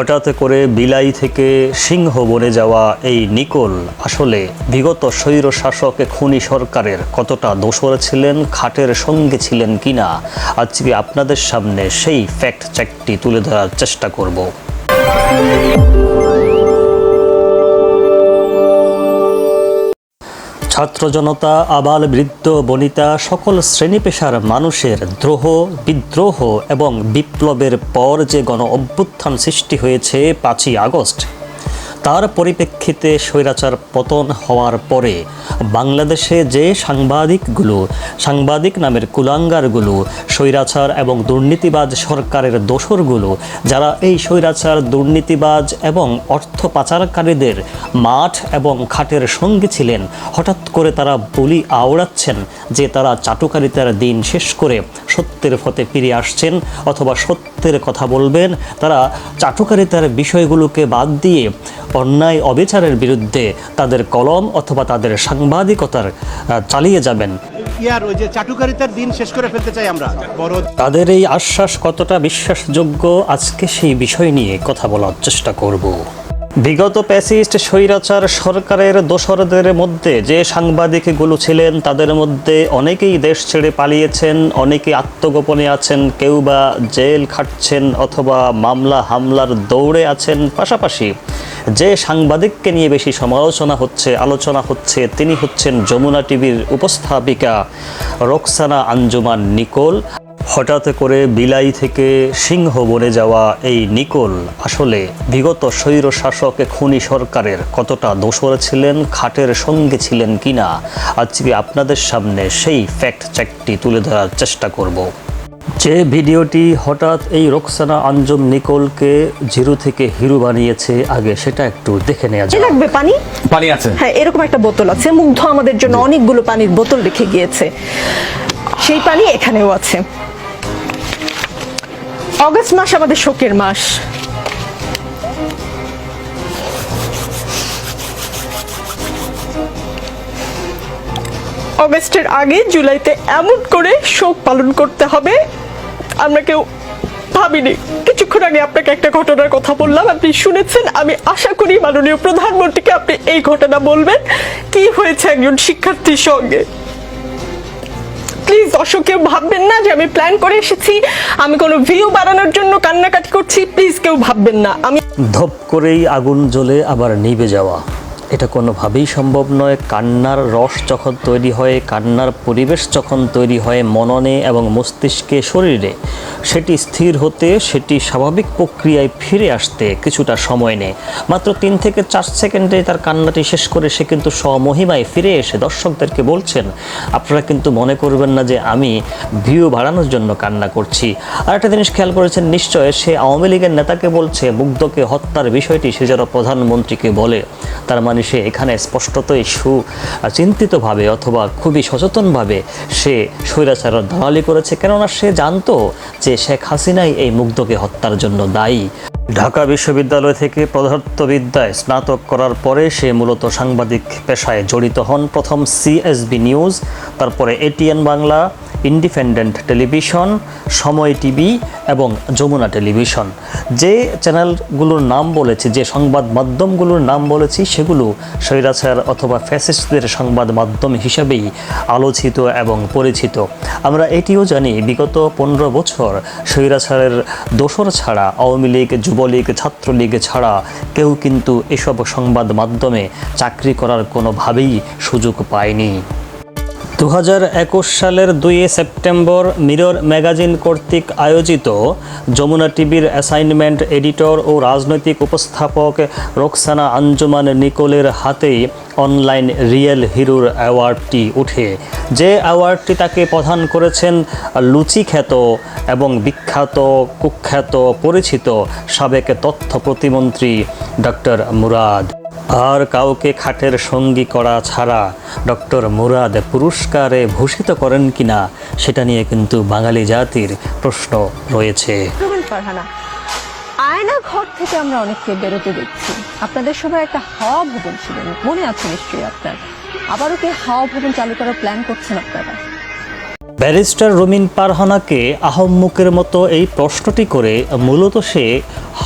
হঠাৎ করে বিলাই থেকে সিংহ বনে যাওয়া এই নিকোল আসলে বিগত স্বৈর শাসক খুনি সরকারের কতটা দোষর ছিলেন, খাটের সঙ্গে ছিলেন কিনা, আজকে আপনাদের সামনে সেই ফ্যাক্ট চ্যাকটি তুলে ধরার চেষ্টা করব। ছাত্র জনতা আবাল বৃদ্ধ, বনিতা, সকল শ্রেণি পেশার মানুষের দ্রোহ, বিদ্রোহ এবং বিপ্লবের পর যে গণ অভ্যুত্থান সৃষ্টি হয়েছে পাঁচই আগস্ট তার পরিপ্রেক্ষিতে স্বৈরাচার পতন হওয়ার পরে বাংলাদেশে যে সাংবাদিকগুলো, সাংবাদিক নামের কুলাঙ্গারগুলো, স্বৈরাচার এবং দুর্নীতিবাজ সরকারের দোসরগুলো, যারা এই স্বৈরাচার, দুর্নীতিবাজ এবং অর্থ পাচারকারীদের মাঠ এবং খাটের সঙ্গী ছিলেন, হঠাৎ করে তারা বলি আওড়াচ্ছেন যে তারা চাটুকারিতার দিন শেষ করে সত্যের পথে ফিরে আসছেন অথবা সত্যের কথা বলবেন। তারা চাটুকারিতার বিষয়গুলোকে বাদ দিয়ে অন্যায় অবিচারের বিরুদ্ধে তাদের কলম অথবা তাদের সাংবাদিকতার চালিয়ে যাবেন। ইয়ার ওই যে চাটুকারিতার দিন শেষ করে ফেলতে চাই আমরা। তাদের এই আশ্বাস কতটা বিশ্বাসযোগ্য আজকে সেই বিষয় নিয়ে কথা বলার চেষ্টা করব। বিগত প্যাসিস্ট স্বৈরাচার সরকারের দোসরদের মধ্যে যে সাংবাদিকগুলো ছিলেন, তাদের মধ্যে অনেকেই দেশ ছেড়ে পালিয়েছেন অনেকে আত্মগোপনে আছেন, কেউ বা জেল খাটছেন অথবা মামলা হামলার দৌড়ে আছেন। পাশাপাশি যে সাংবাদিককে নিয়ে বেশি সমালোচনা হচ্ছে, আলোচনা হচ্ছে, তিনি হচ্ছেন যমুনা টিভির উপস্থাপিকা রোকসানা আঞ্জুমান নিকোল। হঠাৎ করে বিলাই থেকে সিংহ বনে যাওয়া এই নিকোল আসলে বিগত স্বৈর শাসক খুনি সরকারের কতটা দোসর ছিলেন খাটের সঙ্গে ছিলেন কিনা আজকে আপনাদের সামনে সেই ফ্যাক্ট চেকটি তুলে ধরার চেষ্টা করব। যে ভিডিওটি হঠাৎ এই রোকসানা আঞ্জুম নিকোলকে জিরো থেকে হিরো বানিয়েছে আগে সেটা একটু দেখে নেওয়া যে যাক। লাগবে পানি? পানি আছে। হ্যাঁ এরকম একটা বোতল আছে মুগ্ধ আমাদের জন্য অনেকগুলো পানির বোতল রেখে গিয়েছে। সেই পানি এখানেও আছে। অগস্ট মাস আমাদের শোকের মাস। অগস্টের আগে জুলাইতে এমন করে শোক পালন করতে হবে, আমরা কেউ ভাবিনি। কিছুক্ষণ আগে আপনাকে একটা ঘটনার কথা বললাম, আপনি শুনেছেন, আমি আশা করি মাননীয় প্রধানমন্ত্রীকে আপনি এই ঘটনা বলবেন, কি হয়েছে একজন শিক্ষার্থীর সঙ্গে? প্লিজ অশোক কেউ ভাববেন না যে আমি প্ল্যান করে এসেছি। আমি কোনো ভিউ বাড়ানোর জন্য কান্নাকাটি করছি। প্লিজ কেউ ভাববেন না। আমি ধপ করেই আগুন জ্বলে আবার নিভে যাওয়া। এটা কোনোভাবেই সম্ভব নয়। কান্নার রস যখন তৈরি হয়, কান্নার পরিবেশ যখন তৈরি হয় মননে এবং মস্তিষ্কে, শরীরে, সেটি স্থির হতে, সেটি স্বাভাবিক প্রক্রিয়ায় ফিরে আসতে কিছুটা সময় নেয়। মাত্র তিন থেকে চার সেকেন্ডে তার কান্নাটি শেষ করে সে কিন্তু স্বমহিমায় ফিরে এসে দর্শকদেরকে বলছেন, আপনারা কিন্তু মনে করবেন না যে আমি ভিউ বাড়ানোর জন্য কান্না করছি। আর একটা জিনিস খেয়াল করেছেন নিশ্চয়, সে আওয়ামী লীগের নেতাকে বলছে, মুগ্ধকে হত্যার বিষয়টি সে যেন প্রধানমন্ত্রীকে বলে। তার মানে সে এখানে স্পষ্টতই সু চিন্তিতভাবে অথবা খুবই সচেতনভাবে সে স্বৈরাচারের দালালি করেছে। কেননা সে জানতো যে শেখ হাসিনাই এই মুগ্ধকে হত্যার জন্য দায়ী। ঢাকা বিশ্ববিদ্যালয় থেকে পদার্থবিদ্যায় স্নাতক করার পরে সে মূলত সাংবাদিক পেশায় জড়িত হন। প্রথম সিএসবি নিউজ, তারপরে ATN Bangla independent television, Somoy TV এবং যমুনা টেলিভিশন। যে চ্যানেলগুলোর নাম বলেছি, যে সংবাদ মাধ্যমগুলোর নাম বলেছি, সেগুলো স্বৈরাচার অথবা ফ্যাসিস্টদের সংবাদ মাধ্যম হিসেবেই আলোচিত এবং পরিচিত। আমরা এটিও জানি, বিগত পনেরো বছর স্বৈরাচারের দোসর ছাড়া, আওয়ামী লীগ, যুবলীগ, ছাত্রলীগ ছাড়া কেউ কিন্তু এসব সংবাদ মাধ্যমে চাকরি করার কোনোভাবেই সুযোগ পায়নি। দু হাজার একুশ সালের দুই সেপ্টেম্বর মিরর ম্যাগাজিন কর্তৃক আয়োজিত যমুনা টিভির অ্যাসাইনমেন্ট এডিটর ও রাজনৈতিক উপস্থাপক রোকসানা আঞ্জুমান নিকোলের হাতেই অনলাইন রিয়েল হিরোর অ্যাওয়ার্ডটি উঠে। যে অ্যাওয়ার্ডটি তাকে প্রদান করেছেন লুচি খ্যাত এবং বিখ্যাত, কুখ্যাত, পরিচিত সাবেক তথ্য প্রতিমন্ত্রী ডক্টর মুরাদ। আর কাউকে খাটের সঙ্গী করা ছাড়া ডক্টর মুরাদ পুরস্কারে ভূষিত করেন কিনা, সেটা নিয়ে কিন্তু বাঙালি জাতির প্রশ্ন রয়েছে। আয়না ঘর থেকে আমরা অনেককে বেরোতে দেখছি। আপনাদের সবাই একটা হাওয়া ভবন ছিলেন, মনে আছে নিশ্চয়ই আপনার। আবারও কি হাওয়া ভবন চালু করার প্ল্যান করছেন আপনারা? ব্যারিস্টার রুমিন পারহানাকে আহম্মুকের মতো এই প্রশ্নটি করে মূলত সে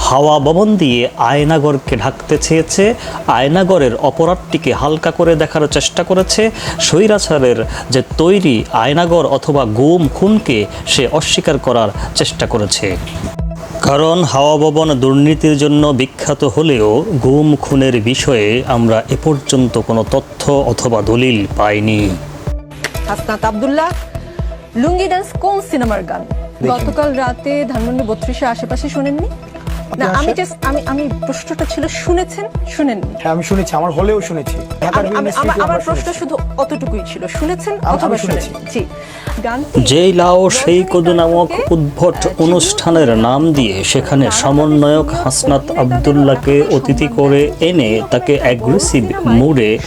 হাওয়া ভবন দিয়ে আয়নাগরকে ঢাকতে চেয়েছে। আয়নাগরের অপরাধটিকে হালকা করে দেখার চেষ্টা করেছে। স্বৈরাচারের যে তৈরি আয়নাগর অথবা গুম খুনকে সে অস্বীকার করার চেষ্টা করেছে। কারণ হাওয়া ভবন দুর্নীতির জন্য বিখ্যাত হলেও গুম খুনের বিষয়ে আমরা এ পর্যন্ত কোনো তথ্য অথবা দলিল পাইনি। হাসনাত আব্দুল্লাহ লুঙ্গি ডান্স কোন সিনেমার গান? গতকাল রাতে ধানমন্ডি বত্রিশে আশেপাশে শোনেননি? না আমি জাস্ট আমি আমি প্রশ্নটা ছিল শুনেছেন? শুনেননি হ্যাঁ আমি শুনেছি আমার হলেও শুনেছি। আমার প্রশ্ন শুধু অতটুকুই ছিল। শুনেছেন অথবা শুনেছি। জি। যেই লাও সেই কদু নামক উদ্ভট অনুষ্ঠানের নাম দিয়ে সেখানে সমন্বয়ক হাসনাত আবদুল্লাহকে অতিথি করে এনে তাকে অ্যাগ্রেসিভ মুডে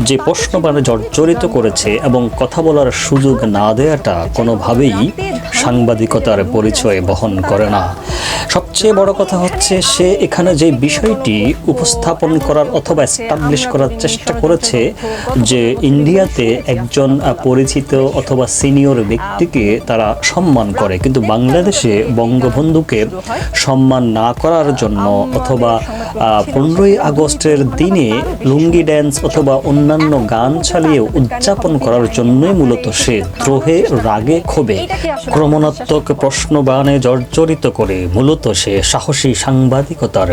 যে প্রশ্নবাণে জর্জরিত করেছে এবং কথা বলার সুযোগ না দেওয়াটা কোনোভাবেই সাংবাদিকতার পরিচয় বহন করে না। সবচেয়ে বড় কথা হচ্ছে সে এখানে যে বিষয়টি উপস্থাপন করার অথবা এস্টাবলিশ করার চেষ্টা করেছে যে ইন্ডিয়াতে একজন পরিচিত অথবা সিনিয়র ব্যক্তিকে তারা সম্মান করে। কিন্তু বাংলাদেশে বঙ্গবন্ধুকে সম্মান না করার জন্য অথবা পনেরোই আগস্টের দিনে লুঙ্গি ড্যান্স অথবা অন্যান্য গান চালিয়ে উদযাপন করার জন্যই মূলত সে দ্রোহে, রাগে ক্ষোভে ক্রমণাত্মক প্রশ্নবাণে জর্জরিত করে। মূলত সে সাহসী সাংবাদিকতার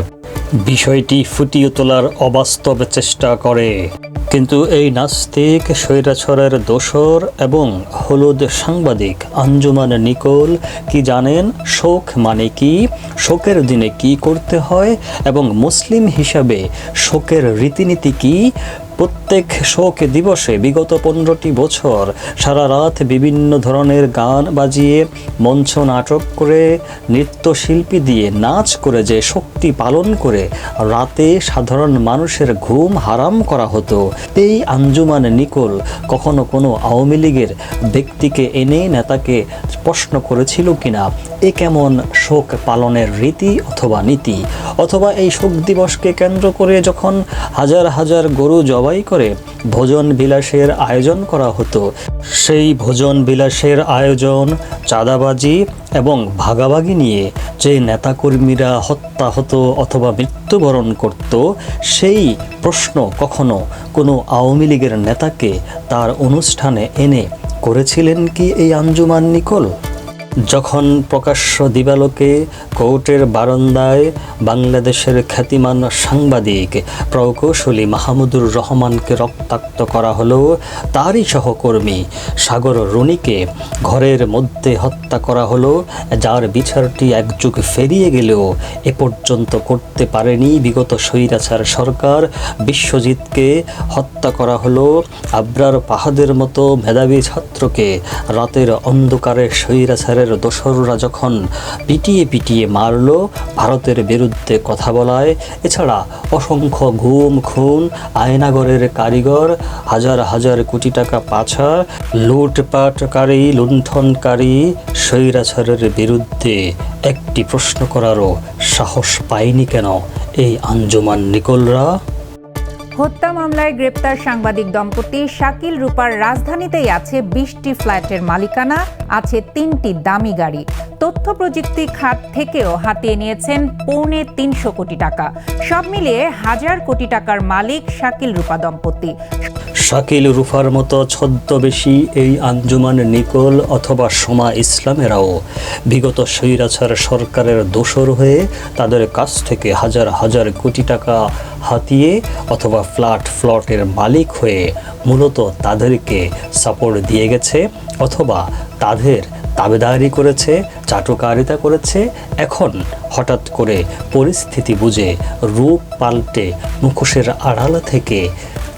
বিষয়টি ফুটিয়ে তোলার অবাস্তব চেষ্টা করে। কিন্তু এই নাস্তিক স্বৈরাছরের দোসর এবং হলুদ সাংবাদিক আঞ্জুমান নিকোল কি জানেন, শোক মানে কি, শোকের দিনে কি করতে হয় এবং মুসলিম হিসাবে শোকের রীতিনীতি কি? প্রত্যেক শোক দিবসে বিগত পনেরোটি বছর সারা রাত বিভিন্ন ধরনের গান বাজিয়ে, মঞ্চ নাটক করে, নৃত্যশিল্পী দিয়ে নাচ করে যে শক্তি পালন করে রাতে সাধারণ মানুষের ঘুম হারাম করা হতো। এই আঞ্জুমান নিকোল কখনো কোনো আওয়ামী লীগের ব্যক্তিকে এনে নেতাকে প্রশ্ন করেছিল কিনা? এ কেমন শোক পালনের রীতি অথবা নীতি? অথবা এই শোক দিবসকে কেন্দ্র করে যখন হাজার হাজার গরু জবাই করে ভোজন বিলাসের আয়োজন করা হতো, সেই ভোজন বিলাসের আয়োজন চাঁদাবাজি এবং ভাগাভাগি নিয়ে যে নেতাকর্মীরা হত্যা হতো অথবা মৃত্যুবরণ করত, সেই প্রশ্ন কখনো কোনো আওয়ামী লীগের নেতাকে তার অনুষ্ঠানে এনে করেছিলেন কি এই আঞ্জুমান নিকোল? যখন প্রকাশ্য দিবালোকে কোর্টের বারান্দায় বাংলাদেশের খ্যাতিমান সাংবাদিক প্রকৌশলী মাহমুদুর রহমানকে রক্তাক্ত করা হলো, তারই সহকর্মী সাগর রুনিকে ঘরের মধ্যে হত্যা করা হলো, যার বিচারটি একযুগ ফেরিয়ে গেলেও এ পর্যন্ত করতে পারেনি বিগত স্বৈরাচার সরকার। বিশ্বজিৎকে হত্যা করা হলো, আবরার পাহাদের মতো মেধাবী ছাত্রকে রাতের অন্ধকারে স্বৈরাচারের দোসররা যখন পিটিয়ে পিটিয়ে মারল, ভারতের বিরুদ্ধে কথা বলায়, এছাড়া অসংখ্য ঘুম, খুন, আয়নাগরের কারিগর, হাজার হাজার কোটি টাকা পাচার, লুটপাটকারী, লুণ্ঠনকারী, স্বৈরাচারের বিরুদ্ধে একটি প্রশ্ন করারও সাহস পায়নি কেন এই আঞ্জুমান নিকোলরা? হত্যা মামলায় গ্রেপ্তার সাংবাদিক দম্পতি শাকিল রূপার রাজধানীতেই আছে বিশটি ফ্ল্যাটের মালিকানা, আছে তিনটি দামি গাড়ি। তথ্য প্রযুক্তি খাত থেকেও হাতিয়ে নিয়েছেন পৌনে তিনশো কোটি টাকা। সব মিলিয়ে হাজার কোটি টাকার মালিক শাকিল রূপা দম্পতি। শাকিল রুফার মতো ছদ্মবেশী এই আঞ্জুমান নিকোল অথবা সোমা ইসলামেরাও বিগত স্বৈরাচার সরকারের দোসর হয়ে তাদের কাছ থেকে হাজার হাজার কোটি টাকা হাতিয়ে অথবা ফ্ল্যাট ফ্লটের মালিক হয়ে মূলত তাদেরকে সাপোর্ট দিয়ে গেছে অথবা তাদের দাবেদারি করেছে, চাটুকারিতা করেছে। এখন হঠাৎ করে পরিস্থিতি বুঝে রূপ পাল্টে মুখোশের আড়াল থেকে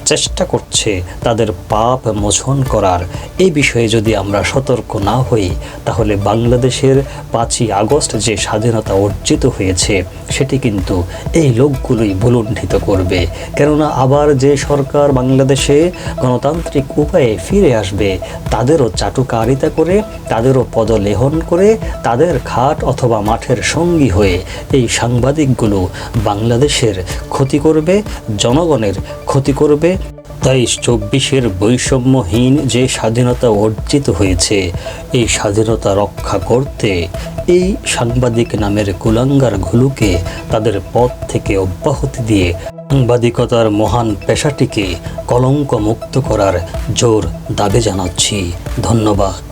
চেষ্টা করছে তাদের পাপ মোচন করার। এই বিষয়ে যদি আমরা সতর্ক না হই, তাহলে বাংলাদেশের পাঁচই আগস্ট যে স্বাধীনতা অর্জিত হয়েছে, সেটি কিন্তু এই লোকগুলোই ভুলুণ্ঠিত করবে। কেননা আবার যে সরকার বাংলাদেশে গণতান্ত্রিক উপায়ে ফিরে আসবে, তাদেরও চাটুকারিতা করে, তাদেরও পদলেহন করে, তাদের খাট অথবা মাঠের সঙ্গী হয়ে এই সাংবাদিকগুলো বাংলাদেশের ক্ষতি করবে, জনগণের ক্ষতি করবে তাই চব্বিশের বৈষম্যহীন যে স্বাধীনতা অর্জিত হয়েছে, এই স্বাধীনতা রক্ষা করতে এই সাংবাদিক নামের কুলাঙ্গার ঘুলুকে তাদের পথ থেকে অব্যাহতি দিয়ে সাংবাদিকতার মহান পেশাটিকে কলঙ্ক মুক্ত করার জোর দাবি জানাচ্ছি। ধন্যবাদ।